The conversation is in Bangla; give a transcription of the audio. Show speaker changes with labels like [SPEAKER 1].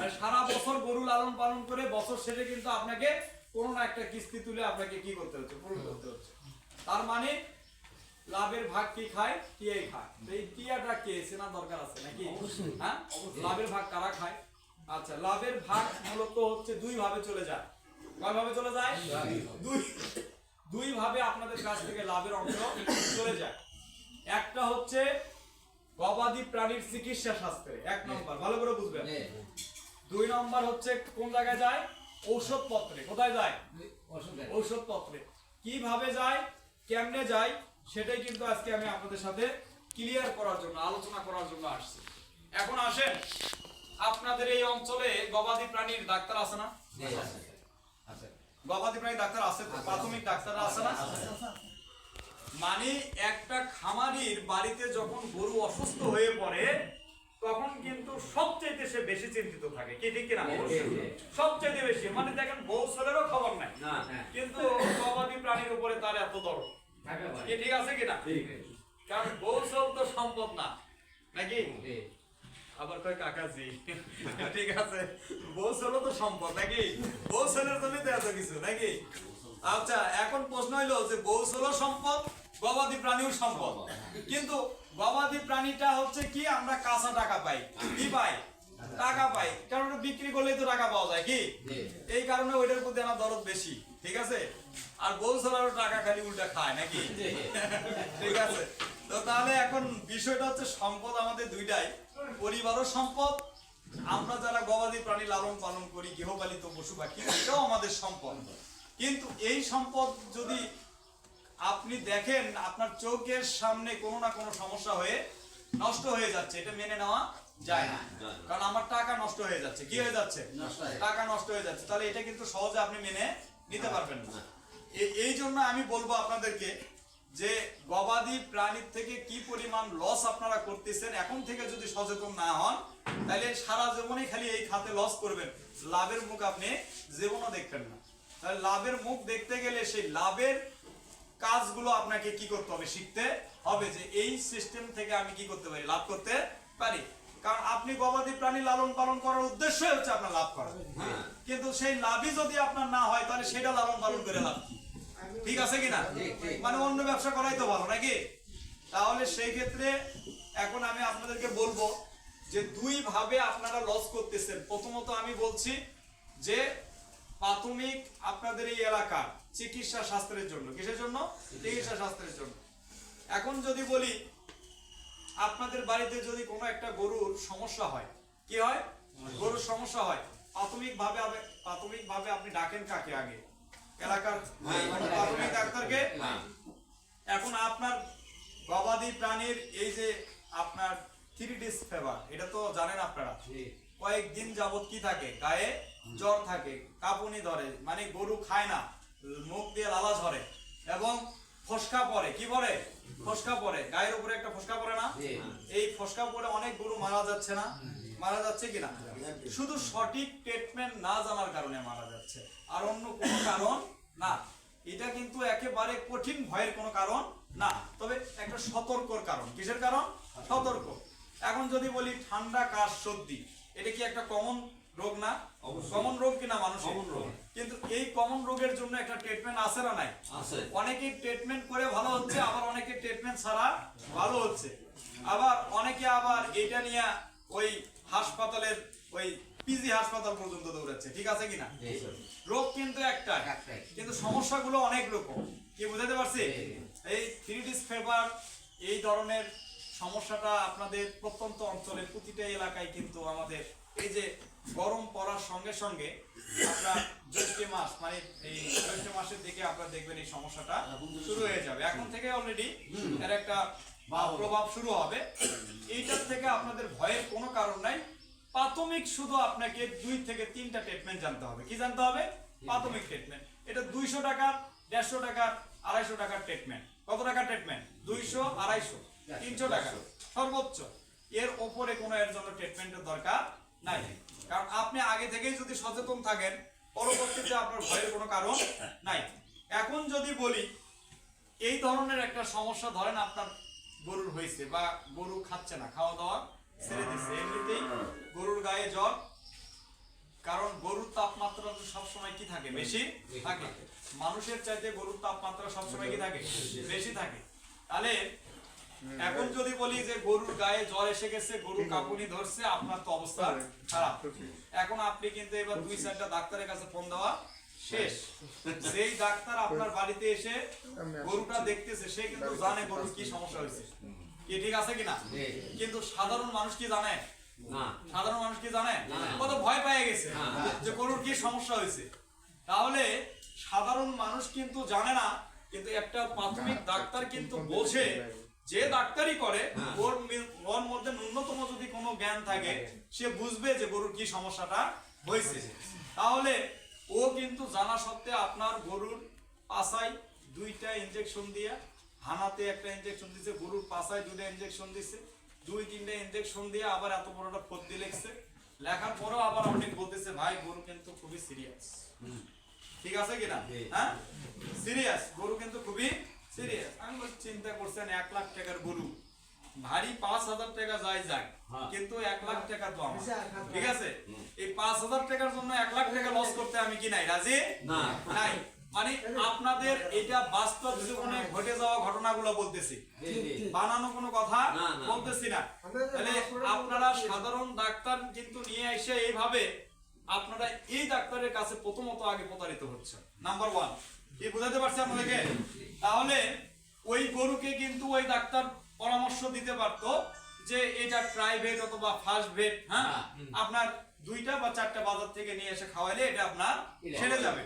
[SPEAKER 1] আর সারা বছর গরু লালন পালন করে বছর শেষে কিন্তু আপনাকে কোনো না একটা কিস্তি তুলে আপনাকে কি করতে হচ্ছে? পূরণ করতে হচ্ছে। তার মানে লাভের ভাগ কি খায়? টিয়াই খায়। এই টিয়াটা কে? চেনা দরকার আছে নাকি? হ্যাঁ? লাভের ভাগ কারা খায়? আচ্ছা লাভের ভাগ মূলত হচ্ছে দুই ভাবে চলে যায়। কয় ভাবে চলে যায়? দুই। দুই ভাবে আপনাদের কাছ থেকে লাভের অংশ চলে যায়। একটা হচ্ছে গবাদি প্রাণীর চিকিৎসা শাস্ত্রে। এক নম্বর ভালো করে বুঝবেন। দুই নম্বর হচ্ছে কোন জায়গায় যায়? ঔষধ পত্রে কোথায় যায়? ঔষধ পত্রে কীভাবে যায়? কেমনে যায়? সেটাই কিন্তু আজকে আমি আপনাদের সাথে ক্লিয়ার করার জন্য আলোচনা করার জন্য আসছি। এখন আসেন আপনাদের এই অঞ্চলে গবাদি প্রাণীর ডাক্তার আছে না? গবাদি প্রাণীর ডাক্তার আছে তো? প্রাথমিক ডাক্তাররা আছে না? মানে একটা খামারির বাড়িতে যখন গরু অসুস্থ হয়ে পড়ে তখন কিন্তু সবচেয়ে সে বেশি চিন্তিত থাকে। কি ঠিক কিনা? সবচেয়ে বেশি। মানে দেখেন বউ ছেলেরও খবর নাই। কিন্তু গবাদি প্রাণীর উপরে তার এত দরদ। কি ঠিক আছে কিনা? কারণ বউ ছেল তো সম্পদ না। নাকি? আবার কয় কাকাজি? ঠিক আছে। বউ ছেলে তো সম্পদ নাকি? বউ ছেলের জন্য তো এত কিছু নাকি? আচ্ছা এখন প্রশ্ন হইল যে বউ ছেলে সম্পদ গবাদি প্রাণীও সম্পদ। কিন্তু গবাদি প্রাণীটা হচ্ছে কি আমরা কাঁচা টাকা পাই। কি পাই? টাকা পাই। কারণ বিক্রি করলেই তো টাকা পাওয়া যায় কি? এই কারণে ওইটার প্রতি আমার দরদ বেশি ঠিক আছে? আর বউ ছেলেরও টাকা খালি উল্টা খায় নাকি? ঠিক আছে? তো তাহলে এখন বিষয়টা হচ্ছে সম্পদ আমাদের দুইটাই। পরিবারও সম্পদ আমরা যারা গবাদি প্রাণী লালন পালন করি গৃহপালিত পশু পাখি এটাও আমাদের সম্পদ। কিন্তু এই সম্পদ যদি আপনি দেখেন আপনার চোখের সামনে কোনো না কোনো সমস্যা হয়ে নষ্ট হয়ে যাচ্ছে এটা মেনে নেওয়া যায় না। কারণ আমার টাকা নষ্ট হয়ে যাচ্ছে। কি হয়ে যাচ্ছে? টাকা নষ্ট হয়ে যাচ্ছে। তাহলে এটা কিন্তু সহজে আপনি মেনে নিতে পারবেন না। এই জন্য আমি বলব আপনাদেরকে যে গবাদি প্রাণীর থেকে কি পরিমাণ লস আপনারা করতেছেন এখন থেকে যদি সচেতন না হন তাহলে সারা জীবনে খালি এই খাতে লস করবেন। লাভের মুখ আপনি জীবনও দেখবেন না। তাহলে লাভের মুখ দেখতে গেলে সেই লাভের কাজগুলো আপনাকে কি করতে হবে শিখতে হবে যে এই সিস্টেম থেকে আমি কি করতে পারি? লাভ করতে পারি। কারণ আপনি গবাদি প্রাণী লালন পালন করার উদ্দেশ্য হচ্ছে আপনার লাভ করা। কিন্তু সেই লাভই যদি আপনার না হয় তাহলে সেটা লালন পালন করে লাভ কি? ঠিক আছে কিনা। মানে অন্য ব্যবসা করাই তো ভালো নাকি? তাহলে সেই ক্ষেত্রে এখন আমি আপনাদেরকে বলব যে দুই ভাবে আপনারা লস করতেছেন। প্রথমত আমি বলছি যে প্রাথমিক আপনাদের এই এলাকার চিকিৎসা শাস্ত্রের জন্য। কিসের জন্য? চিকিৎসা শাস্ত্রের জন্য। এখন যদি বলি আপনাদের বাড়িতে যদি কোনো একটা গরুর সমস্যা হয় কি হয়? গরুর সমস্যা হয়। প্রাথমিক ভাবে প্রাথমিক ভাবে আপনি ডাকেন কাকে আগে? এলাকার মানে প্রাথমিক ডাক্তারকে? এখন আপনার গবাদি প্রাণীর এই যে আপনার থ্রি ডিস ফেভার এটা তো জানেন আপনারা। কয়েকদিন যাবত কি থাকে? গায়ে জ্বর থাকে কাঁপুনি ধরে মানে গরু খায় না মুখ দিয়ে লালা ঝরে এবং ফসকা পরে কি পড়ে? ফসকা পড়ে। গায়ের উপরে একটা ফসকা পড়ে না? এই ফসকা পরে অনেক গরু মারা যাচ্ছে না? মারা যাচ্ছে কিনা? শুধু সঠিক ট্রিটমেন্ট না জানার কারণে মারা যাচ্ছে। আর অন্য কোনো কারণ না। এটা কিন্তু একেবারে কঠিন ভয়ের কোনো কারণ না। তবে একটা সতর্কর কারণ। কিসের কারণ? সতর্ক। এখন যদি বলি ঠান্ডা কাশ সর্দি এটা কি একটা কমন রোগ না? কমন রোগ কিনা
[SPEAKER 2] রোগ।
[SPEAKER 1] কিন্তু এই কমন রোগের জন্য একটা ট্রিটমেন্ট আছে না নাই?
[SPEAKER 2] আছে।
[SPEAKER 1] অনেকে ট্রিটমেন্ট করে ভালো হচ্ছে আবার অনেকে ট্রিটমেন্ট ছাড়া ভালো হচ্ছে। আবার অনেকে আবার এটা নিয়ে ওই হাসপাতালের ওই পিজি হাসপাতাল পর্যন্ত দৌড়াচ্ছে। ঠিক আছে কিনা রোগ কিন্তু একটা। কিন্তু সমস্যাগুলো অনেক রকম। কি বুঝাতে পারছি? এই থ্রি ডিস ফেভার এই ধরনের সমস্যাটা আপনাদের প্রত্যন্ত অঞ্চলের প্রতিটা এলাকায় কিন্তু আমাদের। এই যে গরম পড়ার সঙ্গে সঙ্গে আপনার জ্যৈষ্ঠ মাস মানে এই জ্যৈষ্ঠ মাসের দিকে আপনারা দেখবেন এই সমস্যাটা শুরু হয়ে যাবে। এখন থেকে অলরেডি এর একটা প্রভাব শুরু হবে। এইটার থেকে আপনাদের ভয়ের কোনো কারণ নাই। প্রাথমিক শুধু আপনাকে দুই থেকে তিনটা ট্রিটমেন্ট জানতে হবে। কি জানতে হবে? প্রাথমিক ট্রিটমেন্ট এটা দুইশো টাকার, দেড়শো টাকার, আড়াইশো টাকার ট্রিটমেন্ট কত টাকার ট্রিটমেন্ট দুইশো, আড়াইশো। তিনশো টাকা। সর্বোচ্চ। এর ওপরে কোনো এর জন্য ট্রিটমেন্টের দরকার নাই। কারণ আপনি আগে থেকেই যদি সচেতন থাকেন পরবর্তীতে আপনার ভয়ের কোনো কারণ নাই। এখন যদি বলি এই ধরনের একটা সমস্যা ধরেন আপনার গরুর হয়েছে বা গরু খাচ্ছে না খাওয়া দাওয়া ছেড়ে দিচ্ছে এমনিতেই গরু গায়ে জ্বর। কারণ গরুর তাপমাত্রা তো সবসময় কি থাকে? বেশি থাকে। মানুষের চাইতে গরুর তাপমাত্রা সবসময় কি থাকে? বেশি থাকে। তাহলে এখন যদি বলি যে গরুর গায়ে জ্বর এসে গেছে গরু কাঁপুনি ধরছে আপনার তো অবস্থা খারাপ। এখন আপনি কিন্তু এবার দুই চারটা ডাক্তারের কাছে ফোন দেওয়া শেষ। যেই ডাক্তার আপনার বাড়িতে এসে গরুটা দেখতেছে সে কিন্তু জানে গরুর কি সমস্যা হয়েছে। কি ঠিক আছে কিনা কিন্তু সাধারণ মানুষ কি জানে? সাধারণ মানুষ কি জানে? কত ভয় পেয়ে গেছে
[SPEAKER 2] হ্যাঁ।
[SPEAKER 1] যে গরুর কি সমস্যা হয়েছে। তাহলে সাধারণ মানুষ কিন্তু জানে না কিন্তু একটা প্রাথমিক ডাক্তার কিন্তু বোঝে যে ডাক্তারই করে
[SPEAKER 2] হ্যাঁ।
[SPEAKER 1] ওর ওর মধ্যে ন্যূনতম যদি কোনো জ্ঞান থাকে সে বুঝবে যে গরুর কি সমস্যাটা হয়েছে। তাহলে ও কিন্তু জানা সত্ত্বে আপনার গরুর পাছায় দুইটা ইনজেকশন দিয়ে হানাতে একটা ইনজেকশন দিছে গরুর পাছায় দুইটা ইনজেকশন দিছে দুই তিনটা ইনজেকশন দিয়ে আবার এত বড়টা ফদ্দি লিখছে। লেখার পরেও আবার আপনি বলতেছে ভাই গরু কিন্তু খুবই সিরিয়াস ঠিক আছে কিনা? হ্যাঁ? সিরিয়াস গরু কিন্তু খুবই সিরিয়াস আমি বলছি, চিন্তা করছেন এক লাখ টাকার গরু। ভারী পাঁচ হাজার টাকা যায় যাক
[SPEAKER 2] হ্যাঁ।
[SPEAKER 1] কিন্তু এক লাখ টাকা তো আমার। ঠিক আছে? এই পাঁচ হাজার টাকার জন্য এক লাখ টাকা লস করতে আমি কি নাই? রাজি?
[SPEAKER 2] না।
[SPEAKER 1] নাই। মানে আপনাদের এটা বাস্তব জীবনে ঘটে যাওয়া ঘটনাগুলো বলতেছি। বানানো কোনো কথা। বলতেছি না। তাহলে আপনারা সাধারণ ডাক্তার কিন্তু নিয়ে এসে এইভাবে আপনারা এই ডাক্তারের কাছে প্রথমত আগে প্রতারিত হচ্ছে নাম্বার ওয়ান কি বুঝাতে পারছি আপনাদেরকে? তাহলে ওই গরুকে কিন্তু ওই ডাক্তার পরামর্শ দিতে পারত যে এটা প্রাইভেট অথবা ফার্স্ট ভেট হ্যাঁ?
[SPEAKER 2] হ্যাঁ।
[SPEAKER 1] আপনার দুইটা বা চারটা বাজার থেকে নিয়ে এসে খাওয়াইলে এটা আপনার ছেড়ে যাবে।